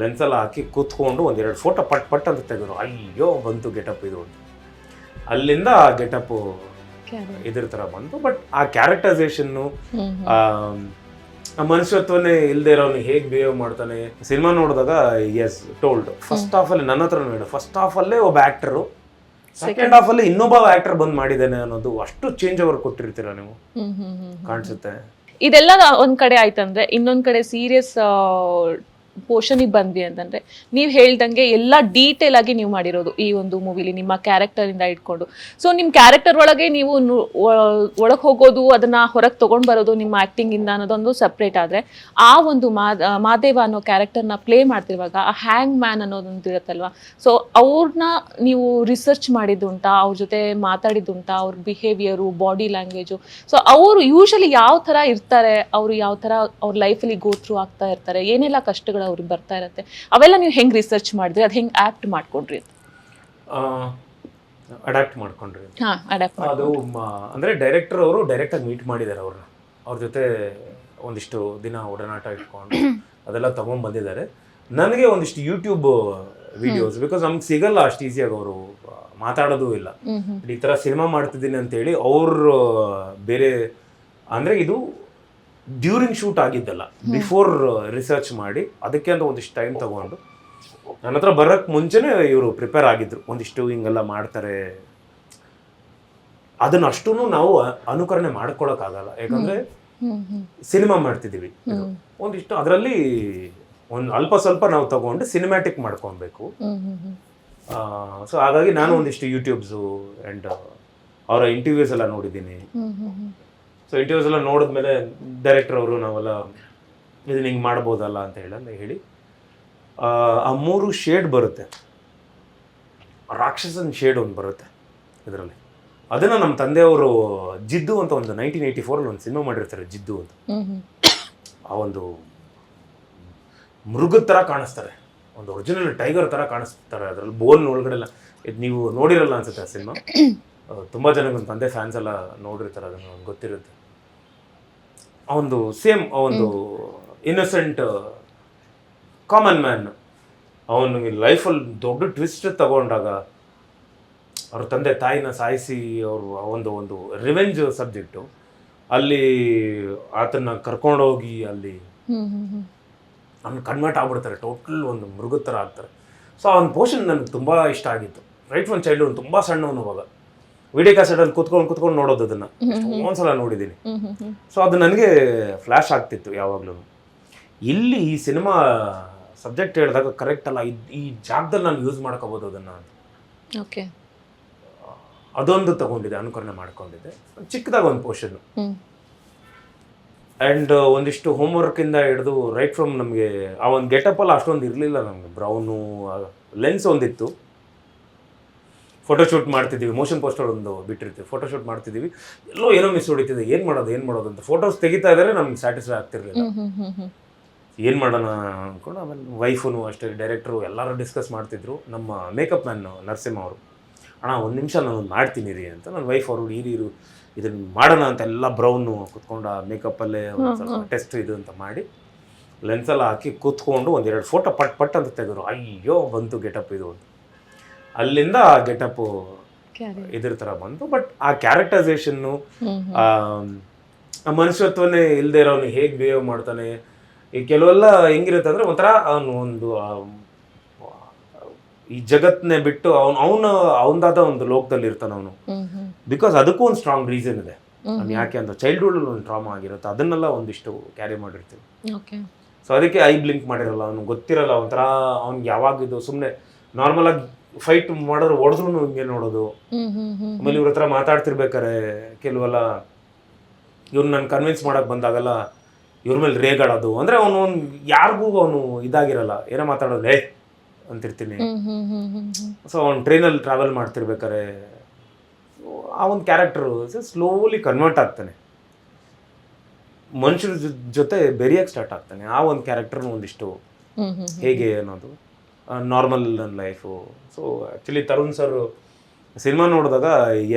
ಲೆನ್ಸೆಲ್ಲ ಹಾಕಿ ಕೂತ್ಕೊಂಡು ಒಂದೆರಡು ಫೋಟೋ ಪಟ್ ಪಟ್ ಅಂತ ತೆಗೆದ್ರು. ಅಯ್ಯೋ ಬಂತು ಗೆಟಪ್ ಇದು ಅಂತ. ಅಲ್ಲಿಂದ ಗೆಟಪ್ ಇದ್ರ ಥರ ಬಂತು. ಬಟ್ ಆ ಕ್ಯಾರೆಕ್ಟರೈಸೇಷನ್ನು ಆ ಮನುಷ್ಯತ್ವನೇ ಇಲ್ಲದೆ ಇರೋನು ಹೇಗೆ ಬಿಹೇವ್ ಮಾಡ್ತಾನೆ? ಸಿನಿಮಾ ನೋಡಿದಾಗ ಎಸ್ ಟೋಲ್ಡ್ ಫಸ್ಟ್ ಹಾಫ್ ಅಲ್ಲಿ ನನ್ನ ಹತ್ರ ನೋಡಿ ಫಸ್ಟ್ ಹಾಫ್ ಅಲ್ಲೇ ಒಬ್ಬ ಆ್ಯಕ್ಟರು ಸೆಕೆಂಡ್ ಹಾಫ್ ಅಲ್ಲಿ ಇನ್ನೊಬ್ಬ ಆಕ್ಟರ್ ಬಂದ್ ಮಾಡಿದ್ದಾನೆ ಅನ್ನೋದು ಅಷ್ಟು ಚೇಂಜ್ ಓವರ್ ಕೊಟ್ಟಿರ್ತೀರ ನೀವು? ಕಾಣಿಸುತ್ತೆ. ಇದೆಲ್ಲ ಒಂದ್ ಕಡೆ ಆಯ್ತಂದ್ರೆ ಇನ್ನೊಂದ್ ಕಡೆ ಸೀರಿಯಸ್ ಪೋರ್ಷನಿಗೆ ಬಂದ್ವಿ ಅಂತಂದ್ರೆ ನೀವು ಹೇಳ್ದಂಗೆ ಎಲ್ಲ ಡೀಟೇಲ್ ಆಗಿ ನೀವು ಮಾಡಿರೋದು ಈ ಒಂದು ಮೂವಿಲಿ ನಿಮ್ಮ ಕ್ಯಾರೆಕ್ಟರ್ ಇಂದ ಇಟ್ಕೊಂಡು ಸೊ ನಿಮ್ ಕ್ಯಾರೆಕ್ಟರ್ ಒಳಗೆ ನೀವು ಒಳಗೆ ಹೋಗೋದು, ಅದನ್ನ ಹೊರಗೆ ತಗೊಂಡ್ ಬರೋದು ನಿಮ್ಮ ಆಕ್ಟಿಂಗ್ ಇಂದ ಅನ್ನೋದೊಂದು ಸಪ್ರೇಟ್ ಆದ್ರೆ, ಆ ಒಂದು ಮಾದ್- ಮಾದೇವ ಅನ್ನೋ ಕ್ಯಾರೆಕ್ಟರ್ನ ಪ್ಲೇ ಮಾಡ್ತಿರುವಾಗ ಆ ಹ್ಯಾಂಗ್ ಮ್ಯಾನ್ ಅನ್ನೋದೊಂದು ಇರುತ್ತಲ್ವಾ? ಸೊ ಅವ್ರನ್ನ ನೀವು ರಿಸರ್ಚ್ ಮಾಡಿದ್ದುಂಟಾ, ಅವ್ರ ಜೊತೆ ಮಾತಾಡಿದ್ದುಂಟಾ, ಅವ್ರ ಬಿಹೇವಿಯರು ಬಾಡಿ ಲ್ಯಾಂಗ್ವೇಜು ಸೊ ಅವರು ಯೂಶಲಿ ಯಾವ ಥರ ಇರ್ತಾರೆ, ಅವರು ಯಾವ ಥರ ಅವ್ರ ಲೈಫಲ್ಲಿ ಥ್ರೂ ಆಗ್ತಾ ಇರ್ತಾರೆ, ಏನೆಲ್ಲ ಕಷ್ಟಗಳು ಅವ್ರಿಗೆ ಬರ್ತಾ ಇರುತ್ತೆ. ಅವೆಲ್ಲ ನೀವು ಹೆಂಗೆ ರಿಸರ್ಚ್ ಮಾಡಿದ್ರಿ? ಅದು ಹೆಂಗೆ ಆ್ಯಕ್ಟ್ ಮಾಡ್ಕೊಂಡ್ರಿ ಅಡಾಪ್ಟ್ ಮಾಡ್ಕೊಂಡ್ರಿ. ಹಾಂ ಅಡ್ಯಾಪ್ಟ್ ಅದು ಅಂದರೆ ಡೈರೆಕ್ಟರ್ ಅವರು ಡೈರೆಕ್ಟಾಗಿ ಮೀಟ್ ಮಾಡಿದ್ದಾರೆ ಅವ್ರನ್ನ. ಅವ್ರ ಜೊತೆ ಒಂದಿಷ್ಟು ದಿನ ಒಡನಾಟ ಇಟ್ಕೊಂಡು ಅದೆಲ್ಲ ತಗೊಂಡ್ ಬಂದಿದ್ದಾರೆ ನನಗೆ ಒಂದಿಷ್ಟು ಯೂಟ್ಯೂಬ್ ವಿಡಿಯೋಸ್ ಬಿಕಾಸ್ ನಮ್ಗೆ ಸಿಗಲ್ಲ ಅಷ್ಟು ಈಸಿಯಾಗಿ ಅವರು ಮಾತಾಡೋದು ಇಲ್ಲ. ಈ ಥರ ಸಿನಿಮಾ ಮಾಡ್ತಿದ್ದೀನಿ ಅಂತೇಳಿ ಅವರು ಬೇರೆ ಅಂದರೆ ಇದು ಡ್ಯೂರಿಂಗ್ ಶೂಟ್ ಆಗಿದ್ದಲ್ಲ ಬಿಫೋರ್ ರಿಸರ್ಚ್ ಮಾಡಿ ಅದಕ್ಕೆ ಅಂತ ಒಂದಿಷ್ಟು ಟೈಮ್ ತಗೊಂಡು. ನನ್ನ ಹತ್ರ ಬರೋಕ್ಕೆ ಮುಂಚೆನೇ ಇವರು ಪ್ರಿಪೇರ್ ಆಗಿದ್ರು ಒಂದಿಷ್ಟು ಹಿಂಗೆಲ್ಲ ಮಾಡ್ತಾರೆ. ಅದನ್ನ ಅಷ್ಟು ನಾವು ಅನುಕರಣೆ ಮಾಡ್ಕೊಳಕ್ಕಾಗಲ್ಲ ಯಾಕಂದ್ರೆ ಸಿನಿಮಾ ಮಾಡ್ತಿದ್ದೀವಿ ಒಂದಿಷ್ಟು ಅದರಲ್ಲಿ ಒಂದು ಅಲ್ಪ ಸ್ವಲ್ಪ ನಾವು ತಗೊಂಡು ಸಿನಿಮ್ಯಾಟಿಕ್ ಮಾಡ್ಕೊಬೇಕು. ಸೊ ಹಾಗಾಗಿ ನಾನು ಒಂದಿಷ್ಟು ಯೂಟ್ಯೂಬ್ಸು ಅಂಡ್ ಅವರ ಇಂಟರ್ವ್ಯೂಸ್ ಎಲ್ಲ ನೋಡಿದ್ದೀನಿ. ಸೊ ಇಂಟರ್ವ್ಯೂಸ್ ಎಲ್ಲ ನೋಡಿದ್ಮೇಲೆ ಡೈರೆಕ್ಟರ್ ಅವರು ನಾವೆಲ್ಲ ಇದನ್ನ ಹಿಂಗೆ ಮಾಡ್ಬೋದಲ್ಲ ಅಂತ ಹೇಳಿ ಹೇಳಿ ಆ, ಮೂರು ಶೇಡ್ ಬರುತ್ತೆ. ರಾಕ್ಷಸನ್ ಶೇಡ್ ಒಂದು ಬರುತ್ತೆ ಇದರಲ್ಲಿ. ಅದನ್ನು ನಮ್ಮ ತಂದೆಯವರು ಜಿದ್ದು ಅಂತ ಒಂದು ನೈನ್ಟೀನ್ ಏಯ್ಟಿ ಫೋರಲ್ಲಿ ಒಂದು ಸಿನಿಮಾ ಮಾಡಿರ್ತಾರೆ ಜಿದ್ದು ಅಂತ. ಆ ಒಂದು ಮೃಗದ ಥರ ಕಾಣಿಸ್ತಾರೆ. ಒಂದು ಒರಿಜಿನಲ್ ಟೈಗರ್ ಥರ ಕಾಣಿಸ್ತಾರೆ ಅದರಲ್ಲಿ. ಬೋನ್ ಒಳಗಡೆ ಎಲ್ಲ ಇದು ನೀವು ನೋಡಿರಲ್ಲ ಅನ್ಸುತ್ತೆ ಆ ಸಿನಿಮಾ ತುಂಬ ಜನ ನಮ್ಮ ತಂದೆ ಫ್ಯಾನ್ಸ್ ಎಲ್ಲ ನೋಡಿರ್ತಾರೆ ಅದನ್ನು ಗೊತ್ತಿರುತ್ತೆ. ಒಂದು ಸೇಮ್ ಅವನು ಒಂದು ಇನ್ನಸೆಂಟ್ ಕಾಮನ್ ಮ್ಯಾನ್ ಅವನು ಲೈಫಲ್ಲಿ ದೊಡ್ಡ ಟ್ವಿಸ್ಟ್ ತಗೊಂಡಾಗ ಅವ್ರ ತಂದೆ ತಾಯಿನ ಸಾಯಿಸಿ ಅವರು ಒಂದು ಒಂದು ರಿವೆಂಜ್ ಸಬ್ಜೆಕ್ಟು ಅಲ್ಲಿ ಆತನ ಕರ್ಕೊಂಡೋಗಿ ಅಲ್ಲಿ ಅವ್ನು ಕನ್ವರ್ಟ್ ಆಗ್ಬಿಡ್ತಾರೆ ಟೋಟಲ್ ಒಂದು ಮೃಗದ ಥರ ಆಗ್ತಾರೆ. ಸೊ ಅವನ ಪೋಷನ್ ನನಗೆ ತುಂಬ ಇಷ್ಟ ಆಗಿತ್ತು. ರೈಟ್ ಒನ್ ಚೈಲ್ಡ್ಹುಡ್ ತುಂಬ ಸಣ್ಣವನು ಅವಾಗ. ವಿಡಿಯೋ ಕ್ಯಾಸೆಟ್ ಅಲ್ಲಿ ಕುತ್ಕೊಂಡು ಕುತ್ಕೊಂಡು ನೋಡೋದು ಅದನ್ನ. ಒಂದ್ಸಲ ನೋಡಿದ್ದೀನಿ ಹ್ಮ್ ಹ್ಮ್ ಹ್ಮ್. ಸೊ ಅದು ನನಗೆ ಫ್ಲ್ಯಾಶ್ ಆಗ್ತಿತ್ತು ಯಾವಾಗಲೂ. ಇಲ್ಲಿ ಈ ಸಿನಿಮಾ ಸಬ್ಜೆಕ್ಟ್ ಹೇಳಿದಾಗ ಕರೆಕ್ಟ್ ಅಲ್ಲ ಈ ಜಾಗದಲ್ಲಿ ನಾನು ಯೂಸ್ ಮಾಡ್ಕೋಬೋದು ಅದನ್ನ ಅಂತ. ಓಕೆ ಅದೊಂದು ತಗೊಂಡಿದ್ದೆ ಅನುಕರಣೆ ಮಾಡ್ಕೊಂಡಿದ್ದೆ. ಚಿಕ್ಕದಾಗ ಒಂದು ಪೋರ್ಷನ್ ಹ್ಮ್. ಆ್ಯಂಡ್ ಒಂದಿಷ್ಟು ಹೋಮ್ವರ್ಕಿಂದ ಹಿಡಿದು ರೈಟ್ ಫ್ರಮ್ ನಮಗೆ ಆ ಒಂದು ಗೆಟಪಲ್ಲಿ ಅಷ್ಟೊಂದು ಇರಲಿಲ್ಲ ನಮಗೆ. ಬ್ರೌನು ಲೆನ್ಸ್ ಒಂದಿತ್ತು. ಫೋಟೋಶೂಟ್ ಮಾಡ್ತಿದ್ದೀವಿ ಮೋಷನ್ ಪೋಸ್ಟರ್ ಒಂದು ಬಿಟ್ಟಿರ್ತೀವಿ ಫೋಟೋಶೂಟ್ ಮಾಡ್ತಿದ್ದೀವಿ. ಎಲ್ಲೋ ಏನೋ ಮಿಸ್ ಹೊಡಿತಿದೆ ಏನು ಮಾಡೋದು ಏನು ಮಾಡೋದು ಅಂತ ಫೋಟೋಸ್ ತೆಗಿತಾ ಇದ್ದಾರೆ ನಮ್ಗೆ ಸ್ಯಾಟಿಸ್ಫೈ ಆಗ್ತಿರ್ಲಿಲ್ಲ. ಏನು ಮಾಡೋಣ ಅಂದ್ಕೊಂಡು ಆಮೇಲೆ ವೈಫುನು ಅಷ್ಟೇ ಡೈರೆಕ್ಟ್ರು ಎಲ್ಲರೂ ಡಿಸ್ಕಸ್ ಮಾಡ್ತಿದ್ರು ನಮ್ಮ ಮೇಕಪ್ ಮ್ಯಾನ್ ನರಸಿಂಹ ಅವರು. ಅಣ್ಣ ಒಂದು ನಿಮಿಷ ನಾನು ಮಾಡ್ತೀನಿ ರೀ ಅಂತ ನನ್ನ ವೈಫ್ ಅವರು ಈ ರೀರು ಇದನ್ನು ಮಾಡೋಣ ಅಂತ ಎಲ್ಲ ಬ್ರೌನು ಕುತ್ಕೊಂಡು ಆ ಮೇಕಪ್ಪಲ್ಲೇ ಒಂದು ಸ್ವಲ್ಪ ಟೆಸ್ಟ್ ಇದು ಅಂತ ಮಾಡಿ ಲೆನ್ಸೆಲ್ಲ ಹಾಕಿ ಕೂತ್ಕೊಂಡು ಒಂದೆರಡು ಫೋಟೋ ಪಟ್ ಪಟ್ ಅಂತ ತೆಗೆದ್ರು. ಅಯ್ಯೋ ಬಂತು ಗೆಟಪ್ ಇದು ಅಂತ. ಅಲ್ಲಿಂದ ಆ ಗೆಟಪ್ ಇದ್ರ ತರ ಬಂತು. ಬಟ್ ಆ ಹ್ಮ್ ಆ ಮನುಷ್ಯತ್ವನೇ ಇಲ್ಲದೆ ಇರೋನು ಹೇಗೆ ಬಿಹೇವ್ ಮಾಡ್ತಾನೆ? ಈ ಕೆಲವೆಲ್ಲ ಹೆಂಗಿರುತ್ತೆ ಅಂದ್ರೆ ಒಂಥರ ಅವನು ಒಂದು ಈ ಜಗತ್ತನ್ನೇ ಬಿಟ್ಟು ಅವನು ಅವನು ಅವನದಾದ ಒಂದು ಲೋಕದಲ್ಲಿ ಇರ್ತಾನೆ ಅವನು. ಬಿಕಾಸ್ ಅದಕ್ಕೂ ಒಂದು ಸ್ಟ್ರಾಂಗ್ ರೀಸನ್ ಇದೆ. ಅವ್ನು ಯಾಕೆ ಅಂತ ಚೈಲ್ಡ್ಹುಡ್ ಒಂದು ಟ್ರಾಮಾ ಆಗಿರುತ್ತೆ. ಅದನ್ನೆಲ್ಲ ಒಂದಿಷ್ಟು ಕ್ಯಾರಿ ಮಾಡಿರ್ತೀವಿ. ಓಕೆ ಸೊ ಅದಕ್ಕೆ ಐ ಬ್ಲಿಂಕ್ ಮಾಡಿರಲ್ಲ ಅವ್ನು ಗೊತ್ತಿರಲ್ಲ ಒಂಥರ ಅವ್ನಿಗೆ ಯಾವಾಗ ಇದು ಸುಮ್ಮನೆ ನಾರ್ಮಲ್ ಆಗಿ ಫೈಟ್ ಮಾಡಿದ್ರೆ ಹೊಡೆದ್ರು ಹಿಂಗೆ ನೋಡೋದು. ಆಮೇಲೆ ಇವ್ರ ಹತ್ರ ಮಾತಾಡ್ತಿರ್ಬೇಕಾರೆ ಕೆಲವೆಲ್ಲ ಇವ್ರು ನಾನು ಕನ್ವಿನ್ಸ್ ಮಾಡಕ್ ಬಂದಾಗಲ್ಲ ಇವ್ರ ಮೇಲೆ ರೇಗಾಡೋದು. ಅಂದ್ರೆ ಅವನು ಯಾರಿಗೂ ಅವನು ಇದಾಗಿರಲ್ಲ. ಏನೋ ಮಾತಾಡೋದು ಏ ಅಂತಿರ್ತೀನಿ. ಸೊ ಅವ್ನು ಟ್ರೈನಲ್ಲಿ ಟ್ರಾವೆಲ್ ಮಾಡ್ತಿರ್ಬೇಕಾರೆ ಆ ಒಂದು ಕ್ಯಾರೆಕ್ಟರು ಸ್ಲೋಲಿ ಕನ್ವರ್ಟ್ ಆಗ್ತಾನೆ. ಮನುಷ್ಯರ ಜೊತೆ ಬೆರಿಯಕ್ಕೆ ಸ್ಟಾರ್ಟ್ ಆಗ್ತಾನೆ. ಆ ಒಂದು ಕ್ಯಾರೆಕ್ಟರ್ನು ಒಂದಿಷ್ಟು ಹೇಗೆ ಅನ್ನೋದು. ನಾರ್ಮಲ್ ನನ್ನ life so actually Tarun sir cinema ನೋಡಿದಾಗ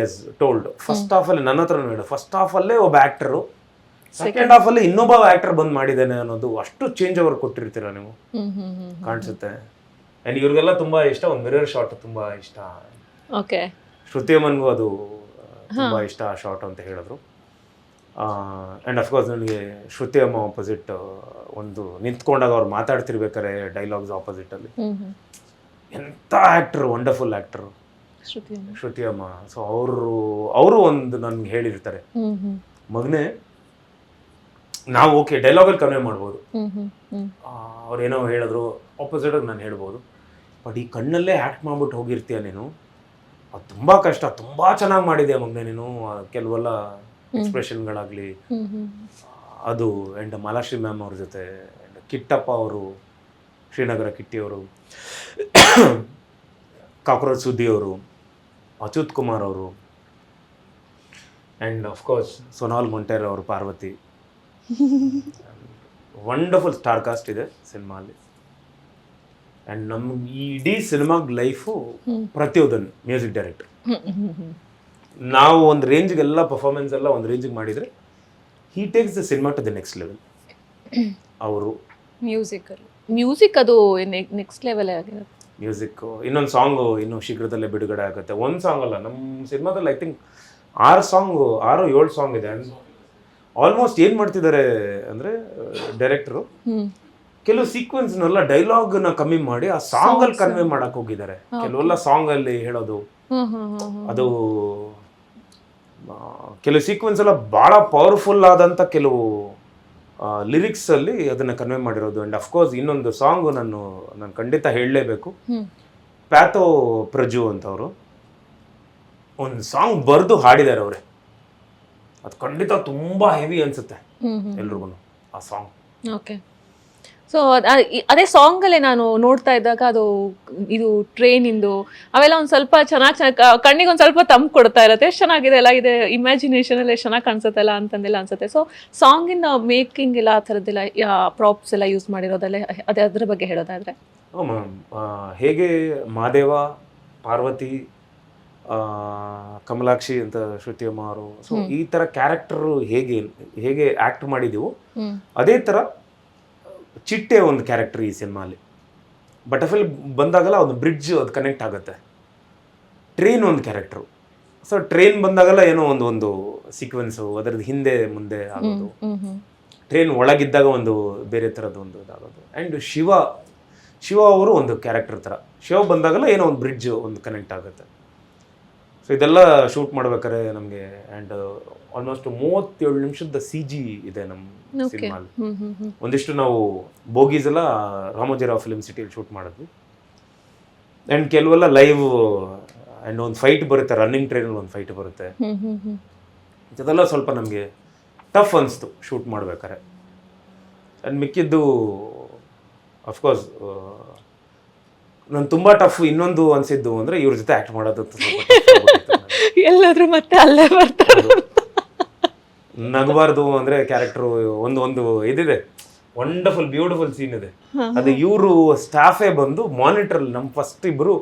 ಎಸ್ ಟೋಲ್ಡ್ ಫಸ್ಟ್ ಹಾಫಲ್ಲಿ ನನ್ನ ಹತ್ರ ಹೇಳಿ. ಫಸ್ಟ್ ಹಾಫಲ್ಲೇ ಒಬ್ಬ ಆ್ಯಕ್ಟರು ಸೆಕೆಂಡ್ ಹಾಫಲ್ಲಿ ಅಲ್ಲಿ ಇನ್ನೊಬ್ಬ ಆ್ಯಕ್ಟರ್ ಬಂದು ಮಾಡಿದ್ದೇನೆ ಅನ್ನೋದು ಅಷ್ಟು ಚೇಂಜ್ ಓವರ್ ಕೊಟ್ಟಿರ್ತೀರ ನೀವು? ಕಾಣಿಸುತ್ತೆ. ಆ್ಯಂಡ್ ಇವ್ರಿಗೆಲ್ಲ ತುಂಬಾ ಇಷ್ಟ ಒಂದು ಮಿರರ್ ಶಾಟ್ ತುಂಬಾ ಇಷ್ಟ. ಓಕೆ ಶ್ರುತಿ ಅಮ್ಮನ್ಗೂ ಅದು ತುಂಬಾ ಇಷ್ಟ ಆ ಶಾಟ್ ಅಂತ ಹೇಳಿದ್ರು. ಆ್ಯಂಡ್ ಅಫ್ಕೋರ್ಸ್ ನನಗೆ ಶ್ರುತಿ ಅಮ್ಮ ಆಪೋಸಿಟ್ ಒಂದು ನಿಂತ್ಕೊಂಡಾಗ ಅವ್ರು ಮಾತಾಡ್ತಿರ್ಬೇಕಾರೆ ಡೈಲಾಗ್ಸ್ ಆಪೋಸಿಟ್ ಅಲ್ಲಿ. ಹ್ಮ್ ಹ್ಮ್. ಎಂಥ ಆ್ಯಕ್ಟ್ರ್ ವಂಡರ್ಫುಲ್ ಆ್ಯಕ್ಟ್ರ್ ಶ್ರುತಿ ಅಮ್ಮ. ಸೊ ಅವರು ಅವರು ಒಂದು ನನ್ಗೆ ಹೇಳಿರ್ತಾರೆ. ಮಗನೇ ನಾವು ಓಕೆ ಡೈಲಾಗಲ್ಲಿ ಕನ್ವೆ ಮಾಡ್ಬೋದು. ಅವ್ರು ಏನೋ ಹೇಳಿದ್ರು ಆಪೋಸಿಟಾಗಿ ನಾನು ಹೇಳ್ಬೋದು. ಬಟ್ ಈ ಕಣ್ಣಲ್ಲೇ ಆ್ಯಕ್ಟ್ ಮಾಡ್ಬಿಟ್ಟು ಹೋಗಿರ್ತೀಯ ನೀನು? ಅದು ತುಂಬ ಕಷ್ಟ ತುಂಬ ಚೆನ್ನಾಗಿ ಮಾಡಿದ್ಯಾ ಮಗನೇ ನೀನು? ಕೆಲವೆಲ್ಲ ಎಕ್ಸ್ಪ್ರೆಷನ್ಗಳಾಗಲಿ ಅದು ಆ್ಯಂಡ್ ಮಾಲಾಶ್ರೀ ಮ್ಯಾಮ್ ಅವ್ರ ಜೊತೆ ಕಿಟ್ಟಪ್ಪ ಅವರು ಶ್ರೀನಗರ ಕಿಟ್ಟಿ ಅವರು ಕಾಕ್ರೋಚ್ ಸುದ್ದಿ ಅವರು ಅಚ್ಯುತ್ ಕುಮಾರ್ ಅವರು ಆ್ಯಂಡ್ ಅಫ್ಕೋರ್ಸ್ ಸೊನಾಲ್ ಮೊಂಟೇರ್ ಅವರು ಪಾರ್ವತಿ. ವಂಡರ್ಫುಲ್ ಸ್ಟಾರ್ ಕಾಸ್ಟ್ ಇದೆ ಸಿನಿಮಾಲಿ. ಆ್ಯಂಡ್ ನಮ್ಗೆ ಇಡೀ ಸಿನಿಮಾಗ ಲೈಫು ಪ್ರತಿಯೊಂದನ್ನು ಮ್ಯೂಸಿಕ್ ಡೈರೆಕ್ಟರ್ ನಾವು ಒಂದು ರೇಂಜ್ಗೆಲ್ಲ ಪರ್ಫಾರ್ಮೆನ್ಸ್ ಎಲ್ಲ ಒಂದು ರೇಂಜಿಗೆ ಮಾಡಿದರೆ he takes the cinema to the next level ಅವರು ಮ್ಯೂಸಿಕ್ ಮ್ಯೂಸಿಕ್ ಅದು ನೆಕ್ಸ್ಟ್ ಲೆವೆಲ್ ಆಗಿರುತ್ತೆ. ಮ್ಯೂಸಿಕ್ ಇನ್ನೊಂದು ಸಾಂಗು ಇನ್ನು ಶೀಘ್ರದಲ್ಲೇ ಬಿಡುಗಡೆ ಆಗುತ್ತೆ. ಒಂದು ಸಾಂಗ್ ಅಲ್ಲ ನಮ್ಮ ಸಿನಿಮಾದಲ್ಲಿ ಐ ಥಿಂಕ್ ಆರು ಸಾಂಗು ಆರು ಏಳು ಸಾಂಗ್ ಇದೆ. ಆಲ್ಮೋಸ್ಟ್ ಏನು ಮಾಡ್ತಿದ್ದಾರೆ ಅಂದರೆ ಡೈರೆಕ್ಟ್ರು ಕೆಲವು ಸೀಕ್ವೆನ್ಸ್ನೆಲ್ಲ ಡೈಲಾಗ್ನ ಕಮ್ಮಿ ಮಾಡಿ ಆ ಸಾಂಗಲ್ಲಿ ಕನ್ವೆ ಮಾಡಕ್ಕೆ ಹೋಗಿದ್ದಾರೆ. ಕೆಲವೆಲ್ಲ ಸಾಂಗಲ್ಲಿ ಹೇಳೋದು. ಅದು ಕೆಲವು ಸೀಕ್ವೆನ್ಸ್ ಎಲ್ಲ ಭಾಳ ಪವರ್ಫುಲ್ ಆದಂಥ ಕೆಲವು ಲಿರಿಕ್ಸಲ್ಲಿ ಅಲ್ಲಿ ಅದನ್ನ ಕನ್ವೆ ಮಾಡಿರೋದು. ಅಂಡ್ ಅಫ್ಕೋರ್ಸ್ ಇನ್ನೊಂದು ಸಾಂಗ್ ನಾನು ನಾನು ಖಂಡಿತ ಹೇಳಲೇಬೇಕು. ಪ್ಯಾಥೋ ಪ್ರಜು ಅಂತವರು. ಒಂದು ಸಾಂಗ್ ಬರೆದು ಹಾಡಿದ್ದಾರೆ ಅವರೇ. ಅದು ಖಂಡಿತ ತುಂಬ ಹೆವಿ ಅನಿಸುತ್ತೆ. ಎಲ್ರಿಗೂ ಆ ಸಾಂಗ್ ಓಕೆ ಸೊ ಅದೇ ಸಾಂಗಲ್ಲೇ ನಾನು ನೋಡ್ತಾ ಇದ್ದಾಗ ಅದು ಇದು ಟ್ರೈನಿಂದು ಅವೆಲ್ಲ ಒಂದ್ ಸ್ವಲ್ಪ ಚೆನ್ನಾಗಿ ಚೆನ್ನಾಗಿ ಕಣ್ಣಿಗೆ ಒಂದು ಸ್ವಲ್ಪ ತಂಪ್ ಕೊಡ್ತಾ ಇರತ್ತೆ. ಎಷ್ಟು ಚೆನ್ನಾಗಿದೆ ಎಲ್ಲ ಇದೆ ಇಮ್ಯಾಜಿನೇಷನ್ ಎಲ್ಲ ಚೆನ್ನಾಗಿ ಕಾಣಿಸುತ್ತಲ್ಲ ಅಂತಂದೆಲ್ಲ ಅನ್ಸುತ್ತೆ. ಸೊ ಸಾಂಗಿನ ಮೇಕಿಂಗ್ ಎಲ್ಲ ಆ ಥರದ್ದೆಲ್ಲ ಪ್ರಾಪ್ಸ್ ಎಲ್ಲ ಯೂಸ್ ಮಾಡಿರೋದೆಲ್ಲ ಅದೇ ಅದ್ರ ಬಗ್ಗೆ ಹೇಳೋದಾದ್ರೆ. ಮ್ಯಾಮ್ ಹೇಗೆ ಮಾದೇವ ಪಾರ್ವತಿ ಕಮಲಾಕ್ಷಿ ಅಂತ ಶ್ರುತಿಯಮ್ಮ ಅವರು ಸೊ ಈ ತರ ಕ್ಯಾರೆಕ್ಟರ್ ಹೇಗೆ ಹೇಗೆ ಆಕ್ಟ್ ಮಾಡಿದೀವೋ ಅದೇ ಥರ ಚಿಟ್ಟೆ ಒಂದು ಕ್ಯಾರೆಕ್ಟರ್ ಈ ಸಿನಿಮಾಲಿ. ಬಟರ್ಫ್ಲೈ ಬಂದಾಗಲ್ಲ ಒಂದು ಬ್ರಿಡ್ಜ್ ಅದು ಕನೆಕ್ಟ್ ಆಗುತ್ತೆ. ಟ್ರೈನ್ ಒಂದು ಕ್ಯಾರೆಕ್ಟ್ರು ಸೊ ಟ್ರೈನ್ ಬಂದಾಗಲ್ಲ ಏನೋ ಒಂದು ಒಂದು ಸೀಕ್ವೆನ್ಸು ಅದರದ್ದು ಹಿಂದೆ ಮುಂದೆ ಆಗೋದು. ಟ್ರೈನ್ ಒಳಗಿದ್ದಾಗ ಒಂದು ಬೇರೆ ಥರದ್ದು ಒಂದು ಇದಾಗೋದು. ಆ್ಯಂಡ್ ಶಿವ ಶಿವ ಅವರು ಒಂದು ಕ್ಯಾರೆಕ್ಟರ್ ಥರ ಶಿವ ಬಂದಾಗಲ್ಲ ಏನೋ ಒಂದು ಬ್ರಿಡ್ಜ್ ಒಂದು ಕನೆಕ್ಟ್ ಆಗುತ್ತೆ. ಸೊ ಇದೆಲ್ಲ ಶೂಟ್ ಮಾಡ್ಬೇಕಾದ್ರೆ ನಮಗೆ ಆ್ಯಂಡ್ ಆಲ್ಮೋಸ್ಟ್ ಮೂವತ್ತೇಳು ನಿಮಿಷದ ಸಿ ಜಿ ಇದೆ ನಮ್ಮ ಸಿನಿಮಾಲಿ. ಒಂದಿಷ್ಟು ನಾವು ಬೋಗೀಸ್ ಎಲ್ಲ ರಾಮೋಜಿರಾವ್ ಫಿಲ್ಮ್ ಸಿಟಿಯಲ್ಲಿ ಶೂಟ್ ಮಾಡಿದ್ವಿ. ಆ್ಯಂಡ್ ಕೆಲವೆಲ್ಲ ಲೈವ್ ಆ್ಯಂಡ್ ಒಂದು ಫೈಟ್ ಬರುತ್ತೆ ರನ್ನಿಂಗ್ ಟ್ರೈನಲ್ಲಿ ಒಂದು ಫೈಟ್ ಬರುತ್ತೆ. ಇದೆಲ್ಲ ಸ್ವಲ್ಪ ನಮಗೆ ಟಫ್ ಅನಿಸ್ತು ಶೂಟ್ ಮಾಡ್ಬೇಕಾರೆ ಆ್ಯಂಡ್ ಮಿಕ್ಕಿದ್ದು ಅಫ್ಕೋರ್ಸ್ ನಾನು ತುಂಬ ಟಫ್ ಇನ್ನೊಂದು ಅನಿಸಿದ್ದು ಅಂದರೆ ಇವ್ರ ಜೊತೆ ಆ್ಯಕ್ಟ್ ಮಾಡೋದು ಎಲ್ಲಾದ್ರೂ ಮತ್ತೆ ಅಲ್ಲೇ ಬರ್ತಾರೆ ನಗಬಾರ್ದು ಅಂದ್ರೆ ಕ್ಯಾರೆಕ್ಟರ್ ಒಂದು ಒಂದು ಇದಿದೆ. ವಂಡರ್ಫುಲ್ ಬ್ಯೂಟಿಫುಲ್ ಸೀನ್ ಇದೆ. ಅದು ಇವರು ಸ್ಟಾಫೇ ಬಂದು ಮಾನಿಟರ್ ನಮ್ ಫಸ್ಟ್ ಇಬ್ರು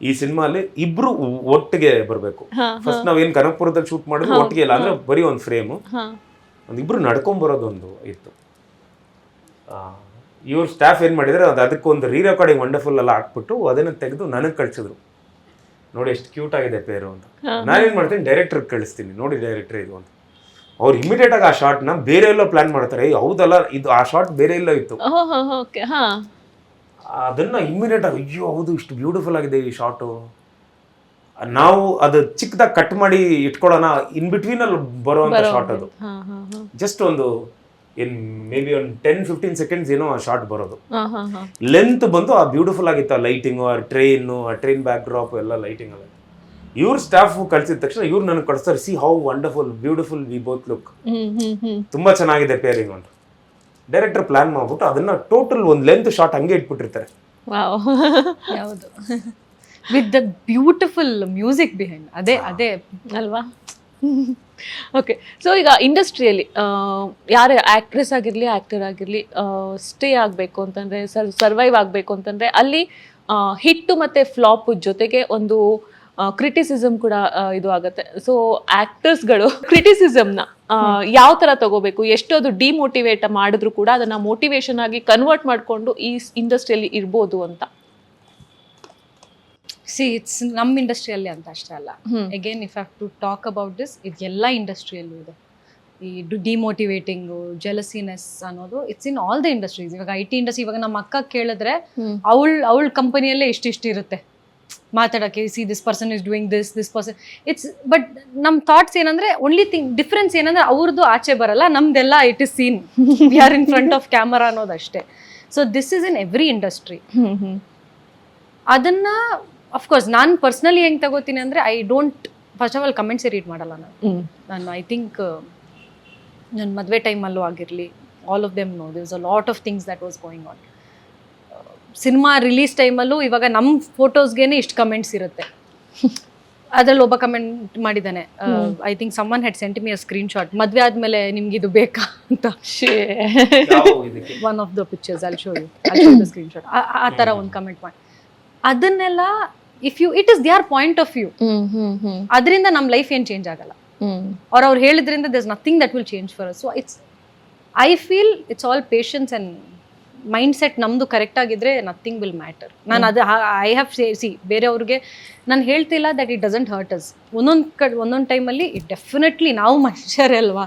ಈ ಸಿನಿಮಾಲಿ ಇಬ್ರು ಒಟ್ಟಿಗೆ ಬರಬೇಕು. ಫಸ್ಟ್ ನಾವೇನ್ ಕನಕಪುರದಲ್ಲಿ ಶೂಟ್ ಮಾಡಿದ್ರು ಒಟ್ಟಿಗೆ ಇಲ್ಲ ಅಂದ್ರೆ ಬರೀ ಒಂದು ಫ್ರೇಮು ಇಬ್ರು ನಡ್ಕೊಂಡ್ ಬರೋದೊಂದು ಇತ್ತು. ಇವ್ರ ಸ್ಟಾಫ್ ಏನ್ ಮಾಡಿದ್ರೆ ಅದು ಅದಕ್ಕೊಂದು ರೀ ರೆಕಾರ್ಡಿಂಗ್ ವಂಡರ್ಫುಲ್ ಎಲ್ಲ ಹಾಕ್ಬಿಟ್ಟು ಅದನ್ನ ತೆಗೆದು ನನಗೆ ಕಳಿಸಿದ್ರು. ನೋಡಿ ಎಷ್ಟು ಕ್ಯೂಟ್ ಆಗಿದೆ ಪೇರು ಅಂತ. ನಾನೇನು ಮಾಡ್ತೀನಿ ಡೈರೆಕ್ಟರ್ ಕಳಿಸ್ತೀನಿ. ನೋಡಿ ಡೈರೆಕ್ಟರ್ ಇದು ಅಂತ. ಅವ್ರು ಇಮಿಡಿಯೇಟ್ ಆಗಿ ಆ ಶಾರ್ಟ್ನ ಬೇರೆ ಎಲ್ಲೋ ಪ್ಲಾನ್ ಮಾಡ್ತಾರೆ. ಹೌದಲ್ಲ ಇದು ಆ ಶಾರ್ಟ್ ಬೇರೆ ಎಲ್ಲೋ ಇತ್ತು. ಅದನ್ನ ಇಮಿಡಿಯೇಟ್ ಆಗಿ ಅಯ್ಯೋ ಹೌದು ಇಷ್ಟು ಬ್ಯೂಟಿಫುಲ್ ಆಗಿದೆ ಈ ಶಾರ್ಟು ನಾವು ಅದು ಚಿಕ್ಕದಾಗಿ ಕಟ್ ಮಾಡಿ ಇಟ್ಕೊಳ್ಳೋಣ ಇನ್ ಬಿಟ್ವೀನ್ ಅಲ್ಲಿ ಬರುವಂತ ಶಾರ್ಟ್ ಅದು. ಜಸ್ಟ್ ಒಂದು ಇನ್ ಮೇ ಬಿ ಒಂದು ಟೆನ್ ಫಿಫ್ಟೀನ್ ಸೆಕೆಂಡ್ಸ್ ಏನೋ ಆ ಶಾರ್ಟ್ ಬರೋದು. ಲೆಂತ್ ಬಂದು ಆ ಬ್ಯೂಟಿಫುಲ್ ಆಗಿತ್ತು ಆ ಲೈಟಿಂಗು ಆ ಟ್ರೈನು ಆ ಟ್ರೈನ್ ಬ್ಯಾಕ್ ಡ್ರಾಪ್ ಎಲ್ಲ ಲೈಟಿಂಗ್ ಎಲ್ಲ ಇವ್ರ ಸ್ಟಾಫ್ ಕಳ್ಸಿದ ತಕ್ಷಣ ಇವ್ರು ನನಗೆ ಕಳಿಸ್ತಾರೆ see how wonderful beautiful we both look ತುಂಬ ಚೆನ್ನಾಗಿದೆ ಪೇರಿಂಗ್ ಅಂತ. ಡೈರೆಕ್ಟರ್ ಪ್ಲಾನ್ ಮಾಡ್ಬಿಟ್ಟು ಅದನ್ನ ಟೋಟಲ್ ಒಂದು ಲೆಂತ್ ಶಾರ್ಟ್ ಹಂಗೆ ಇಟ್ಬಿಟ್ಟಿರ್ತಾರೆ. With the beautiful music behind ಅದೇ ಅದೇ. ಅಲ್ವಾ? ಓಕೆ ಸೊ ಈಗ ಇಂಡಸ್ಟ್ರಿಯಲ್ಲಿ ಯಾರೇ ಆ್ಯಕ್ಟ್ರೆಸ್ ಆಗಿರಲಿ ಆ್ಯಕ್ಟರ್ ಆಗಿರಲಿ ಸ್ಟೇ ಆಗಬೇಕು ಅಂತಂದರೆ ಸರ್ ಸರ್ವೈವ್ ಆಗಬೇಕು ಅಂತಂದರೆ ಅಲ್ಲಿ ಹಿಟ್ಟು ಮತ್ತು ಫ್ಲಾಪ್ ಜೊತೆಗೆ ಒಂದು ಕ್ರಿಟಿಸಿಸಮ್ ಕೂಡ ಇದು ಆಗುತ್ತೆ. ಸೊ ಆ್ಯಕ್ಟರ್ಸ್ಗಳು ಕ್ರಿಟಿಸಿಸಮ್ನ ಯಾವ ಥರ ತಗೋಬೇಕು ಎಷ್ಟು ಅದು ಡಿಮೋಟಿವೇಟ್ ಮಾಡಿದ್ರು ಕೂಡ ಅದನ್ನು ಮೋಟಿವೇಶನ್ ಆಗಿ ಕನ್ವರ್ಟ್ ಮಾಡಿಕೊಂಡು ಈ ಇಂಡಸ್ಟ್ರಿಯಲ್ಲಿ ಇರ್ಬೋದು ಅಂತ. ಸಿ ಇಟ್ಸ್ ನಮ್ಮ ಇಂಡಸ್ಟ್ರಿಯಲ್ಲಿ ಅಂತ ಅಷ್ಟೇ ಅಲ್ಲ. Again if have to talk about this ಇದು ಎಲ್ಲ ಇಂಡಸ್ಟ್ರಿಯಲ್ಲೂ ಇದೆ. ಈ ಡಿಮೋಟಿವೇಟಿಂಗು ಜೆಲಸಿನೆಸ್ ಅನ್ನೋದು it's in all the industries ಇವಾಗ ಐ ಟಿ ಇಂಡಸ್ಟ್ರಿ ಇವಾಗ ನಮ್ಮ ಅಕ್ಕ ಕೇಳಿದ್ರೆ ಅವಳ ಅವಳ ಕಂಪನಿಯಲ್ಲೇ ಇಷ್ಟಿಷ್ಟು ಇರುತ್ತೆ. ಮಾತಾಡೋಕ್ಕೆ see this person is doing this this person it's but ನಮ್ಮ ಥಾಟ್ಸ್ ಏನಂದ್ರೆ ಓನ್ಲಿ ಥಿಂಗ್ ಡಿಫ್ರೆನ್ಸ್ ಏನಂದ್ರೆ ಅವ್ರದ್ದು ಆಚೆ ಬರಲ್ಲ ನಮ್ದೆಲ್ಲ it is seen we are in front of camera ಅನ್ನೋದಷ್ಟೇ. So this is in every industry ಅದನ್ನ ಅಫ್ಕೋರ್ಸ್ ನಾನು ಪರ್ಸ್ನಲಿ ಹೆಂಗೆ ತಗೋತೀನಿ ಅಂದರೆ I don't first of all ಕಮೆಂಟ್ಸೇ read ಮಾಡಲ್ಲ ನಾನು. ನಾನು ಐ ಥಿಂಕ್ ನನ್ನ ಮದುವೆ ಟೈಮಲ್ಲೂ ಆಗಿರಲಿ all of them no this a lot of things that was going on cinema release ಟೈಮಲ್ಲೂ ಇವಾಗ ನಮ್ಮ ಫೋಟೋಸ್ಗೇನೆ ಇಷ್ಟು ಕಮೆಂಟ್ಸ್ ಇರುತ್ತೆ. ಅದರಲ್ಲಿ ಒಬ್ಬ ಕಮೆಂಟ್ ಮಾಡಿದ್ದಾನೆ I think someone had sent me a screenshot ಮದುವೆ ಆದಮೇಲೆ ನಿಮ್ಗೆ ಇದು ಬೇಕಾ ಅಂತ. ಒನ್ ಆಫ್ ದ ಪಿಕ್ಚರ್ಸ್ ಅಲ್ಲಿ show you the screenshot ಆ ಥರ ಒಂದು ಕಮೆಂಟ್ ಮಾಡಿ. ಅದನ್ನೆಲ್ಲ if you it is their point of view ಅದರಿಂದ ನಮ್ಮ ಲೈಫ್ ಏನು ಚೇಂಜ್ ಆಗಲ್ಲ. ಅವ್ರು ಅವ್ರು ಹೇಳಿದ್ರಿಂದ this nothing that will change for so it's I feel it's all patience and mindset ನಮ್ಮದು ಕರೆಕ್ಟ್ ಆಗಿದ್ರೆ ನಥಿಂಗ್ ವಿಲ್ ಮ್ಯಾಟರ್ ನಾನು ಅದು ಐ ಹ್ಯಾವ್ ಸಿ ಬೇರೆಯವ್ರಿಗೆ ನಾನು ಹೇಳ್ತಿಲ್ಲ that it doesn't hurt us ಒಂದೊಂದು ಕಡೆ ಒಂದೊಂದು ಟೈಮಲ್ಲಿ ಇಟ್ ಡೆಫಿನೆಟ್ಲಿ ನಾವು ಮನುಷ್ಯರೇ ಅಲ್ವಾ?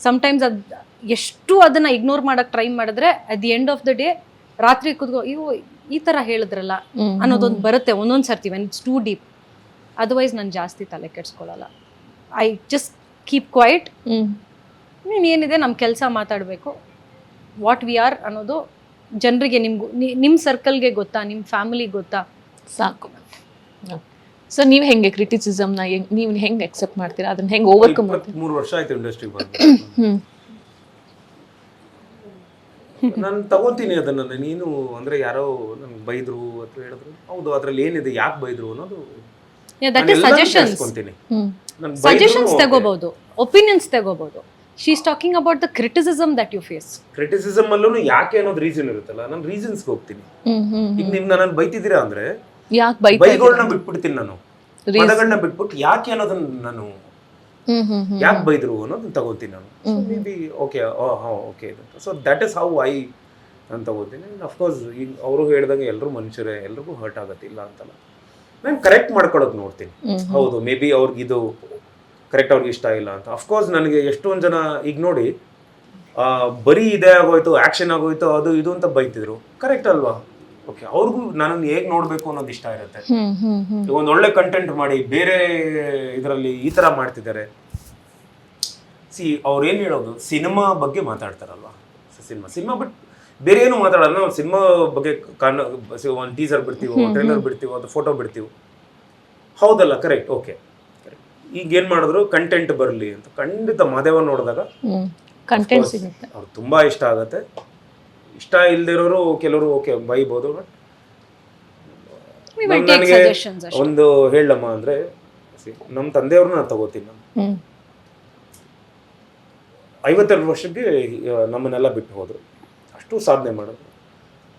ಸಮ್ಟೈಮ್ಸ್ ಅದು ಎಷ್ಟು ಅದನ್ನು ಇಗ್ನೋರ್ ಮಾಡೋಕ್ಕೆ ಟ್ರೈ ಮಾಡಿದ್ರೆ at the end of the day ರಾತ್ರಿ ಕುತ್ಕೋ ಅಯ್ಯೋ ಈ ತರ ಹೇಳಿದ್ರಲ್ಲ ಅನ್ನೋದೊಂದು ಬರುತ್ತೆ ಒಂದೊಂದು ಸರ್ತಿ when it's too deep otherwise ನಾನು ಜಾಸ್ತಿ ತಲೆ ಕೆಡ್ಸ್ಕೊಳ್ಳಲ್ಲ. ಐ ಜಸ್ಟ್ ಕೀಪ್ ಕ್ವೈಟ್ ಏನಿದೆ ನಮ್ಮ ಕೆಲಸ ಮಾತಾಡಬೇಕು. ವಾಟ್ ವಿ ಆರ್ ಅನ್ನೋದು ಜನರಿಗೆ ನಿಮ್ಗೂ ನಿಮ್ಮ ಸರ್ಕಲ್ಗೆ ಗೊತ್ತಾ ನಿಮ್ಮ ಫ್ಯಾಮಿಲಿ ಗೊತ್ತಾ? ಸಾಕು. ಸೊ ನೀವು ಹೆಂಗೆ ಕ್ರಿಟಿಸಿಸಮ್ನ ನೀವು ಹೆಂಗೆ ಅಕ್ಸೆಪ್ಟ್ ಮಾಡ್ತೀರಾ? ಅದನ್ನ ಹೆಂಗೆ ಓವರ್ಕಮ್ ಮಾಡ್ತೀರಾ? ಮೂರು ವರ್ಷ ಆಯ್ತು ಇಂಡಸ್ಟ್ರಿ ಬಂದು. ಹ್ಮ್. ನಾನು ತಗೋತೀನಿ ಅದನ್ನ. ನೀನು ಅಂದ್ರೆ ಯಾರೋ ನನ್ಗೆ ಬೈದ್ರು ಅಥವಾ ಹೇಳಿದ್ರು. ಹೌದು ಅದ್ರಲ್ಲಿ ಏನಿದೆ ಯಾಕೆ ಬೈದ್ರು ಅನ್ನೋದು ಕೇಳಿಸ್ಕೊಂತೀನಿ. ಸಜೆಷನ್ಸ್ ತಗೋಬಹುದು ಒಪಿನಿಯನ್ಸ್ ತಗೋಬಹುದು she is talking about the criticism that you face criticism ಅಲ್ಲೂ ಯಾಕೆ ಅನ್ನೋದು ರೀಸನ್ ಇರುತ್ತಲ್ಲ ನಾನು ರೀಸನ್ಸ್ಗೆ ಹೋಗ್ತೀನಿ. ಹ್ಮ್ ಹ್ಮ್ ಈಗ ನೀವು ನಾನು ಬೈತಿದ್ದೀರಾ ಅಂದ್ರೆ ಯಾಕೆ ಬೈಗಳನ್ನ ಬಿಟ್ಬಿಡ್ತೀನಿ ನಾನು. ಪದಗಳನ್ನ ಬಿಟ್ಬಿಟ್ಟು ಯಾಕೆ ಅನ್ನೋದನ್ನ ನಾನು ಯಾಕೆ ಬೈದ್ರು ಅನ್ನೋದನ್ನ ತಗೋತೀನಿ ನಾನು. ಮೇ ಬಿ ಓಕೆ ಹಾ okay so that is how I ನಾನು ತಗೋತೀನಿ. ಅಫ್ಕೋರ್ಸ್ ಈಗ ಅವರು ಹೇಳ್ದಂಗೆ ಎಲ್ಲರೂ ಮನುಷ್ಯರೇ ಎಲ್ರಿಗೂ ಹರ್ಟ್ ಆಗುತ್ತೆ ಇಲ್ಲ ಅಂತಲ್ಲ. ನಾನು ಕರೆಕ್ಟ್ ಮಾಡ್ಕೊಳ್ಳೋದು ನೋಡ್ತೀನಿ. ಹೌದು ಮೇ ಬಿ ಅವ್ರಿಗೆ ಇದು ಕರೆಕ್ಟ್ ಅವ್ರಿಗೆ ಇಷ್ಟ ಇಲ್ಲ ಅಂತ. ಅಫ್ಕೋರ್ಸ್ ನನಗೆ ಎಷ್ಟೊಂದು ಜನ ಈಗ ನೋಡಿ ಬರೀ ಇದೇ ಆಗೋಯ್ತು ಆ್ಯಕ್ಷನ್ ಆಗೋಯ್ತು ಅದು ಇದು ಅಂತ ಬೈತಿದ್ರು. ಕರೆಕ್ಟ್ ಅಲ್ವಾ? ಓಕೆ ಅವ್ರಿಗೂ ನನ್ನನ್ನು ಹೇಗೆ ನೋಡಬೇಕು ಅನ್ನೋದು ಇಷ್ಟ ಇರುತ್ತೆ. ಒಂದ್ ಒಂದು ಒಳ್ಳೆ ಕಂಟೆಂಟ್ ಮಾಡಿ ಬೇರೆ ಇದರಲ್ಲಿ ಈ ಥರ ಮಾಡ್ತಿದ್ದಾರೆ. ಸಿ ಅವ್ರು ಏನು ಹೇಳೋದು? ಸಿನಿಮಾ ಬಗ್ಗೆ ಮಾತಾಡ್ತಾರಲ್ವಾ? ಸಿನಿಮಾ ಸಿನಿಮಾ ಬಟ್ ಬೇರೆ ಏನು ಮಾತಾಡಲ್ಲ. ನಾವು ಸಿನಿಮಾ ಬಗ್ಗೆ ಒಂದು ಟೀಸರ್ ಬಿಡ್ತೀವೋ ಟ್ರೈಲರ್ ಬಿಡ್ತೀವೋ ಅದು ಫೋಟೋ ಬಿಡ್ತೀವೋ? ಹೌದಲ್ಲ ಕರೆಕ್ಟ್ ಓಕೆ ಈಗ ಏನು ಮಾಡಿದ್ರು? ಕಂಟೆಂಟ್ ಬರಲಿ ಅಂತ. ಖಂಡಿತ ಮಾದೇವ ನೋಡಿದಾಗ ಕಂಟೆಂಟ್ ಸಿಗುತ್ತೆ. ಅವ್ರು ತುಂಬ ಇಷ್ಟ ಆಗತ್ತೆ. ಇಷ್ಟ ಇಲ್ದಿರೋರು ಕೆಲವರು ಓಕೆ ಬೈಬೋದು ಬಟ್ We will take ನನಗೆ suggestions ಅಷ್ಟೇ. ಒಂದು ಹೇಳಮ್ಮ ಅಂದ್ರೆ ನಮ್ಮ ತಂದೆಯವ್ರನ್ನ ನಾನು ತಗೋತೀನಿ. ನಾನು ಹ್ಮ್. ಐವತ್ತೆರಡು ವರ್ಷಕ್ಕೆ ಆ, ನಮ್ಮನ್ನೆಲ್ಲ ಬಿಟ್ಟು ಹೋದ್ರು. ಅಷ್ಟು ಸಾಧನೆ ಮಾಡೋದು.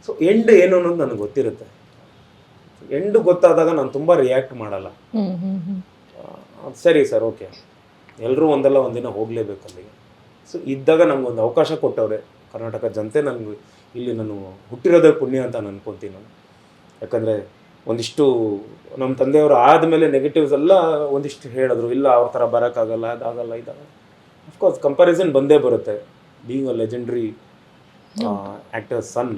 ಸೊ ಎಂಡ್ ಏನು ಅನ್ನೋದು ನನಗೆ ಗೊತ್ತಿರುತ್ತೆ. ಎಂಡ್ ಗೊತ್ತಾದಾಗ ನಾನು ತುಂಬ ರಿಯಾಕ್ಟ್ ಮಾಡಲ್ಲ. ಹ್ಮ್ ಹ್ಮ್ ಹ್ಮ್. ಆ, ಸರಿ ಸರ್ ಓಕೆ. ಎಲ್ಲರೂ ಒಂದಲ್ಲ ಒಂದಿನ ಹೋಗಲೇಬೇಕು ಅಲ್ಲಿಗೆ ಸೊ ಇದ್ದಾಗ ನಮ್ಗೊಂದು ಅವಕಾಶ ಕೊಟ್ಟವ್ರೆ. ಕರ್ನಾಟಕ ಜನತೆ ನನಗೆ ಇಲ್ಲಿ ನಾನು ಹುಟ್ಟಿರೋದೇ ಪುಣ್ಯ ಅಂತ ನಾನು ಅನ್ಕೊತೀನಿ ನಾನು. ಯಾಕಂದರೆ ಒಂದಿಷ್ಟು ನಮ್ಮ ತಂದೆಯವರು ಆದಮೇಲೆ ನೆಗೆಟಿವ್ಸ್ ಎಲ್ಲ ಒಂದಿಷ್ಟು ಹೇಳಿದ್ರು, ಇಲ್ಲ ಅವ್ರ ಥರ ಬರೋಕ್ಕಾಗಲ್ಲ, ಅದಾಗಲ್ಲ, ಇದಾಗಲ್ಲ. ಅಫ್ಕೋರ್ಸ್ ಕಂಪ್ಯಾರಿಸನ್ ಬಂದೇ ಬರುತ್ತೆ. Being a legendary actor son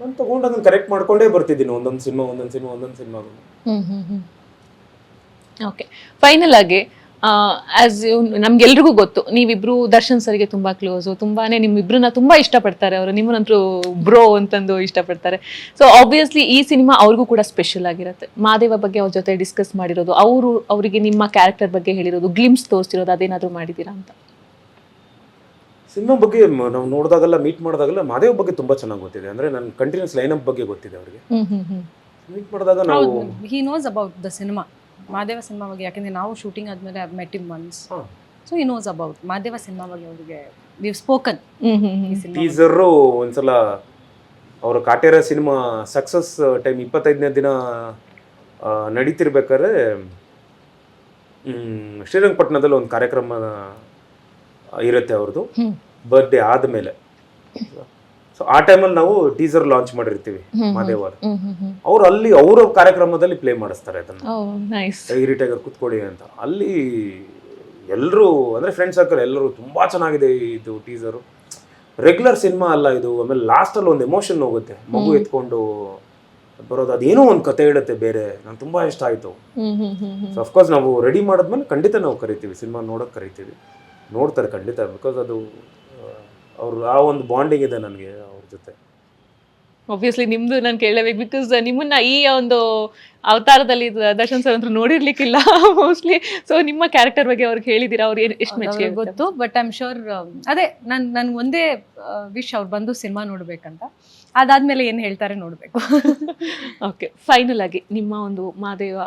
ನಾನು ತೊಗೊಂಡು ಅದನ್ನು ಕರೆಕ್ಟ್ ಮಾಡ್ಕೊಂಡೇ ಬರ್ತಿದ್ದೀನಿ. ಒಂದೊಂದು ಸಿನಿಮಾ ಒಂದೊಂದು ಸಿನಿಮಾ ಒಂದೊಂದು ಸಿನಿಮಾ. ಓಕೆ ಫೈನಲ್ ಆಗಿ ಆಸ್ ನಮ್ಗೆಲ್ರಿಗೂ ಗೊತ್ತು ನೀವಿಬ್ರು ದರ್ಶನ್ ಸರ್ಗೆ ತುಂಬಾ ಕ್ಲೋಸ್ ತುಂಬಾನೇ ನಿಮ್ಮಿಬ್ರನ್ನ ತುಂಬಾ ಇಷ್ಟಪಡ್ತಾರೆ ಅವರು ನಿಮ್ಮನ್ನಂತರೂ ಬ್ರೋ ಅಂತಂದು ಇಷ್ಟಪಡ್ತಾರೆ. ಸೊ ಆಬ್ವಿಯಸ್ಲಿ ಈ ಸಿನಿಮಾ ಅವ್ರಿಗೂ ಕೂಡ ಸ್ಪೆಷಲ್ ಆಗಿರುತ್ತೆ. ಮಾದೇವ ಬಗ್ಗೆ ಅವ್ರ ಜೊತೆ ಡಿಸ್ಕಸ್ ಮಾಡಿರೋದು ಅವರು ಅವರಿಗೆ ನಿಮ್ಮ ಕ್ಯಾರೆಕ್ಟರ್ ಬಗ್ಗೆ ಹೇಳಿರೋದು ಗ್ಲಿಮ್ಸ್ ತೋರಿಸಿರೋದು ಅದೇನಾದ್ರೂ ಮಾಡಿದ್ದೀರಾ ಅಂತ? ಸಿನಿಮಾ ಬಗ್ಗೆ ನಾವು ನೋಡಿದಾಗೆಲ್ಲ ಮೀಟ್ ಮಾಡಿದಾಗೆಲ್ಲ ಮಾದೇವ್ ಬಗ್ಗೆ ತುಂಬಾ ಚೆನ್ನಾಗಿ ಗೊತ್ತಿದೆ. ಅಂದ್ರೆ ನನ್ನ ಕಂಟಿನ್ಯೂಸ್ ಲೈನ್ ಅಪ್ ಬಗ್ಗೆ ಗೊತ್ತಿದೆ ಅವರಿಗೆ. ಮೀಟ್ ಮಾಡಿದಾಗ ನಾವು he knows about the cinema Madeva cinema ಬಗ್ಗೆ ಯಾಕೆಂದ್ರೆ ನಾವು ಶೂಟಿಂಗ್ ಆದ್ಮೇಲೆ ಮೆಟ್ ಇಮ್ ಒನ್ಸ್ ಹಾ. So he knows about Madeva cinema ಬಗ್ಗೆ ಅವರಿಗೆ ವಿವ್ ಸ್ಪೋಕನ್ ಟೀಸರು ಒಂದ್ಸಲ ಅವರ ಕಾಟೇರ ಸಿನಿಮಾ ಸಕ್ಸಸ್ ಟೈಮ್ ಇಪ್ಪತ್ತೈದನೇ ದಿನ ನಡೀತಿರ್ಬೇಕಾದ್ರೆ ಶ್ರೀರಂಗಪಟ್ಟಣದಲ್ಲಿ ಒಂದು ಕಾರ್ಯಕ್ರಮ ಇರುತ್ತೆ ಅವ್ರದ್ದು. ಬರ್ಡೇ ಆದಮೇಲೆ. ಸೊ ಆ ಟೈಮಲ್ಲಿ ನಾವು ಟೀಸರ್ ಲಾಂಚ್ ಮಾಡಿರ್ತೀವಿ ಮಹದೇವ್ ಅವರು. ಅಲ್ಲಿ ಅವರ ಕಾರ್ಯಕ್ರಮದಲ್ಲಿ ಪ್ಲೇ ಮಾಡಿಸ್ತಾರೆ ಅದನ್ನ. ಟೈಗರಿ ಟೈಗರ್ ಕುತ್ಕೊಳ್ಳಿ ಅಂತ. ಅಲ್ಲಿ ಎಲ್ಲರೂ ಅಂದರೆ ಫ್ರೆಂಡ್ ಸರ್ಕಲ್ ಎಲ್ಲರೂ ತುಂಬ ಚೆನ್ನಾಗಿದೆ ಇದು ಟೀಸರು ರೆಗ್ಯುಲರ್ ಸಿನಿಮಾ ಅಲ್ಲ ಇದು. ಆಮೇಲೆ ಲಾಸ್ಟಲ್ಲಿ ಒಂದು ಎಮೋಷನ್ ಹೋಗುತ್ತೆ. ಮಗು. ಎತ್ಕೊಂಡು ಬರೋದು ಅದೇನೋ ಒಂದು ಕತೆ ಹೇಳುತ್ತೆ ಬೇರೆ. ನಂಗೆ ತುಂಬ ಇಷ್ಟ ಆಯಿತು. ಸೊ ಅಫ್ಕೋರ್ಸ್ ನಾವು ರೆಡಿ ಮಾಡಿದ್ಮೇಲೆ ಖಂಡಿತ ನಾವು ಕರಿತೀವಿ. ಸಿನಿಮಾ ನೋಡೋಕೆ ಕರಿತೀವಿ. ನೋಡ್ತಾರೆ ಖಂಡಿತ ಬಿಕಾಸ್ ಅದು ಅವ್ರ ಆ ಒಂದು ಬಾಂಡಿಂಗ್ ಇದೆ ನನಗೆ. ಅವ್ರ ಜೊತೆ. ಒಬ್ವಿಯಸ್ಲಿ ನಿಮ್ದು ನಾನು ಕೇಳಬೇಕು ಬಿಕಾಸ್ ನಿಮ್ಮನ್ನ ಈ ಒಂದು ಅವತಾರದಲ್ಲಿ ದರ್ಶನ್ ಸರ್ ಅಂತೂ ನೋಡಿರ್ಲಿಕ್ಕಿಲ್ಲ ಮೋಸ್ಟ್ಲಿ ಸೊ ನಿಮ್ಮ ಕ್ಯಾರೆಕ್ಟರ್ ಬಗ್ಗೆ ಅವ್ರಿಗೆ ಹೇಳಿದಿರಾ? ಅವ್ರು ಎಷ್ಟು ಮೆಚ್ಚುಗೆ ಅವ್ರಿಗೆ ಗೊತ್ತು ಬಟ್ ಐ ಆಮ್ ಶೋರ್ ಅದೇ ನನ್ ನನ್ಗೆ ಒಂದೇ ವಿಶ್ ಅವ್ರು ಬಂದು ಸಿನಿಮಾ ನೋಡ್ಬೇಕಂತ. ಅದಾದ್ಮೇಲೆ ಏನು ಹೇಳ್ತಾರೆ ನೋಡಬೇಕು. ಓಕೆ ಫೈನಲ್ ಆಗಿ ನಿಮ್ಮ ಒಂದು ಮಾದೇವ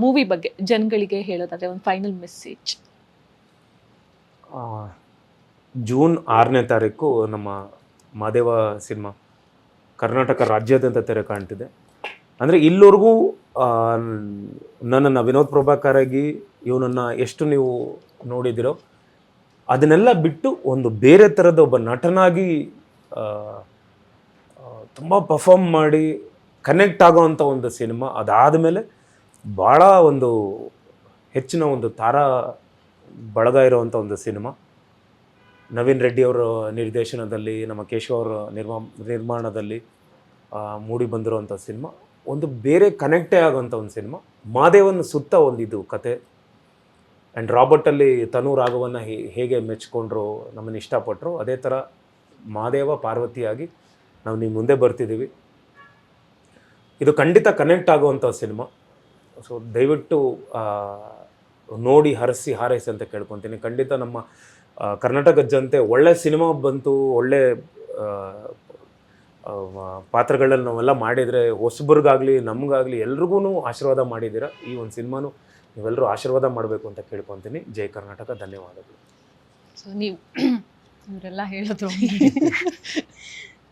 ಮೂವಿ ಬಗ್ಗೆ ಜನಗಳಿಗೆ ಹೇಳೋದಾದ್ರೆ ಒಂದು ಫೈನಲ್ ಮೆಸೇಜ್ ಆ, ಜೂನ್ ಆರನೇ ತಾರೀಕು ನಮ್ಮ ಮಾದೇವ ಸಿನಿಮಾ. ಕರ್ನಾಟಕ ರಾಜ್ಯಾದ್ಯಂತ ತೆರೆ ಕಾಣ್ತಿದೆ. ಅಂದರೆ ಇಲ್ಲಿವರೆಗೂ ನನ್ನನ್ನು ವಿನೋದ್ ಪ್ರಭಾಕರಾಗಿ ಇವನನ್ನು ಎಷ್ಟು ನೀವು ನೋಡಿದಿರೋ, ಅದನ್ನೆಲ್ಲ ಬಿಟ್ಟು ಒಂದು ಬೇರೆ ಥರದ ಒಬ್ಬ ನಟನಾಗಿ ತುಂಬ ಪರ್ಫಾರ್ಮ್ ಮಾಡಿ ಕನೆಕ್ಟ್ ಆಗೋವಂಥ ಒಂದು ಸಿನಿಮಾ. ಅದಾದಮೇಲೆ ಭಾಳ ಒಂದು ಹೆಚ್ಚಿನ ಒಂದು ತಾರಾ ಬಳಗ ಇರೋವಂಥ ಒಂದು ಸಿನಿಮಾ. ನವೀನ್ ರೆಡ್ಡಿ ಅವರ ನಿರ್ದೇಶನದಲ್ಲಿ, ನಮ್ಮ ಕೇಶವ ಅವರ ನಿರ್ಮಾ, ನಿರ್ಮಾಣದಲ್ಲಿ ಮೂಡಿ ಬಂದಿರುವಂಥ ಸಿನಿಮಾ, ಒಂದು ಬೇರೆ ಕನೆಕ್ಟೇ ಆಗೋಂಥ ಒಂದು ಸಿನಿಮಾ, ಮಾದೇವನ ಸುತ್ತ ಒಂದಿದ್ದು ಕತೆ. ಆ್ಯಂಡ್ ರಾಬರ್ಟಲ್ಲಿ ತನು ರಾಘವನ್ನ ಹೇಗೆ ಮೆಚ್ಕೊಂಡ್ರು, ನಮ್ಮನ್ನು ಇಷ್ಟಪಟ್ಟರು ಅದೇ ಥರ ಮಾದೇವ ಪಾರ್ವತಿಯಾಗಿ ನಾವು ನಿಮ್ಮ ಮುಂದೆ ಬರ್ತಿದ್ದೀವಿ. ಇದು ಖಂಡಿತ ಕನೆಕ್ಟ್ ಆಗುವಂಥ ಸಿನಿಮಾ. ಸೊ ದಯವಿಟ್ಟು ನೋಡಿ, ಹರಸಿ, ಹಾರೈಸಿ ಅಂತ ಕೇಳ್ಕೊತೀನಿ. ಖಂಡಿತ ನಮ್ಮ ಆ, ಕರ್ನಾಟಕದ ಜನತೆ ಒಳ್ಳೆ ಸಿನಿಮಾ ಬಂತು ಒಳ್ಳೆ ಪಾತ್ರಗಳಲ್ಲಿ ನಾವೆಲ್ಲ ಮಾಡಿದರೆ ಹೊಸಬ್ರಿಗಾಗಲಿ ನಮಗಾಗಲಿ ಎಲ್ರಿಗೂ ಆಶೀರ್ವಾದ ಮಾಡಿದ್ದೀರಾ? ಈ ಒಂದು ಸಿನಿಮಾನು ನೀವೆಲ್ಲರೂ ಆಶೀರ್ವಾದ ಮಾಡಬೇಕು ಅಂತ ಕೇಳ್ಕೊತೀನಿ. ಜೈ ಕರ್ನಾಟಕ ಧನ್ಯವಾದಗಳು. ಸೊ ನೀವು ಇವರೆಲ್ಲ ಹೇಳಿದ್ರು.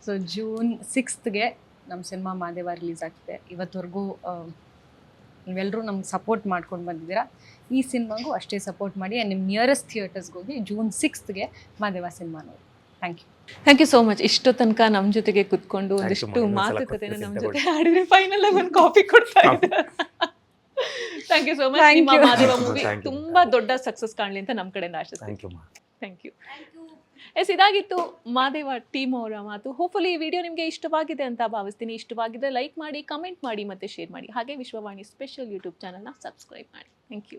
ಸೊ ಜೂನ್ ಸಿಕ್ಸ್ತ್ಗೆ ನಮ್ಮ ಸಿನಿಮಾ ಮಾದೇವ ರಿಲೀಸ್ ಆಗ್ತಿದೆ. ಇವತ್ತವರೆಗೂ ನೀವೆಲ್ಲರೂ ನಮ್ಗೆ ಸಪೋರ್ಟ್ ಮಾಡ್ಕೊಂಡು ಬಂದಿದ್ದೀರಾ? ಈ ಸಿನಿಮಾಗೂ ಅಷ್ಟೇ ಸಪೋರ್ಟ್ ಮಾಡಿ ನಿಮ್ಮ ನಿಯರೆಸ್ಟ್ ಥಿಯೇಟರ್ಸ್ಗೆ ಹೋಗಿ ಜೂನ್ ಸಿಕ್ಸ್ತ್ಗೆ ಮಾದೇವ ಸಿನಿಮಾ ನೋಡಿ. Thank you thank you so much ಇಷ್ಟು ತನಕ ನಮ್ಮ ಜೊತೆಗೆ ಕುತ್ಕೊಂಡು ಒಂದಿಷ್ಟು ಮಾತುಕತೆ ಮಾತುಕತೆನ ನಮ್ಮ ಜೊತೆ ಆಡಿದ್ರೆ ಫೈನಲ್ ಆಗಿ ಒಂದು ಕಾಪಿ ಕೊಡ್ತಾ ಥ್ಯಾಂಕ್ ಯು ಸೋ ಮಚ್ ನಿಮ್ಮ ಮಾದೇವ ಮೂವಿ ತುಂಬಾ ದೊಡ್ಡ ಸಕ್ಸಸ್ ಕಾಣಲಿ ಅಂತ ನಮ್ಮ ಕಡೆಯಿಂದ ಆಶಿಸ್ತೀನಿ thank you ma'am thank you yes, ಇದಾಗಿತ್ತು ಮಾದೇವ ಟೀಮ್ ಅವರ ಮಾತು. ಹೋಪ್ಫುಲಿ ಈ ವಿಡಿಯೋ ನಿಮಗೆ ಇಷ್ಟವಾಗಿದೆ ಅಂತ ಭಾವಿಸ್ತೀನಿ. ಇಷ್ಟವಾಗಿದೆ ಲೈಕ್ ಮಾಡಿ ಕಮೆಂಟ್ ಮಾಡಿ ಮತ್ತೆ ಶೇರ್ ಮಾಡಿ. ಹಾಗೆ ವಿಶ್ವವಾಣಿ ಸ್ಪೆಷಲ್ ಯೂಟ್ಯೂಬ್ ಚಾನಲ್ನ ಸಬ್ಸ್ಕ್ರೈಬ್ ಮಾಡಿ. Thank you